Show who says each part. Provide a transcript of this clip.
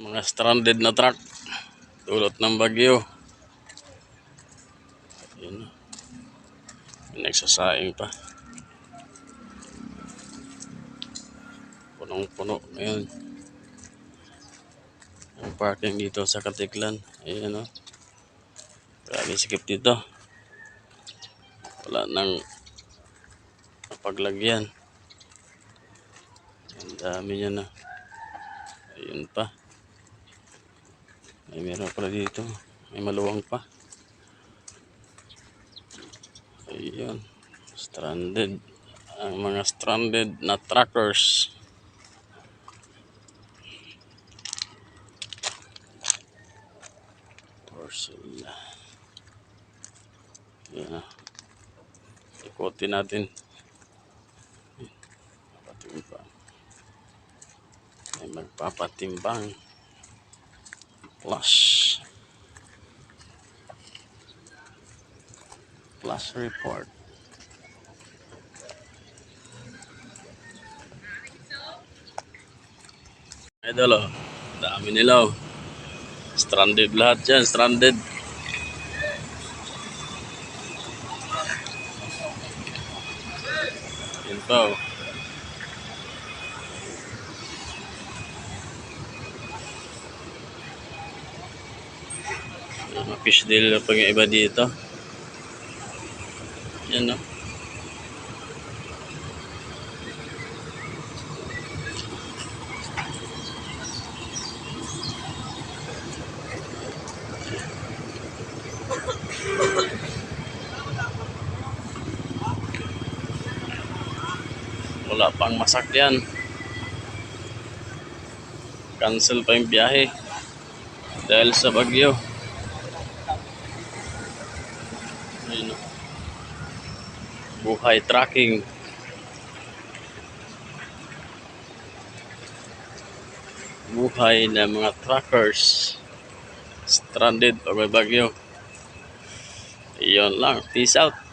Speaker 1: mga stranded na truck. Dulot ng bagyo. Yun nagsasaing pa. Punong puno ngayon ang parking dito sa Katiklan. Ayan o grabe sikip dito. Wala nang paglagyan ang dami niya na. Ayun pa ay meron pala dito. May maluwang pa. Ayun stranded. Ang mga stranded na truckers Torsil yan na ikutin natin. Papatimbang. May magpapatimbang. Plus. Plus report. Idol oh. Dami nila oh. Stranded lahat yan. Stranded. Yun pa oh. Mga fish deal na pang iba dito. Yan no. Wala pang masakyan. Cancel pa yung biyahe. Dahil sa bagyo. Ayun. Buhay tracking. Buhay ng mga truckers. Stranded pag may bagyo. Iyon lang. Peace out.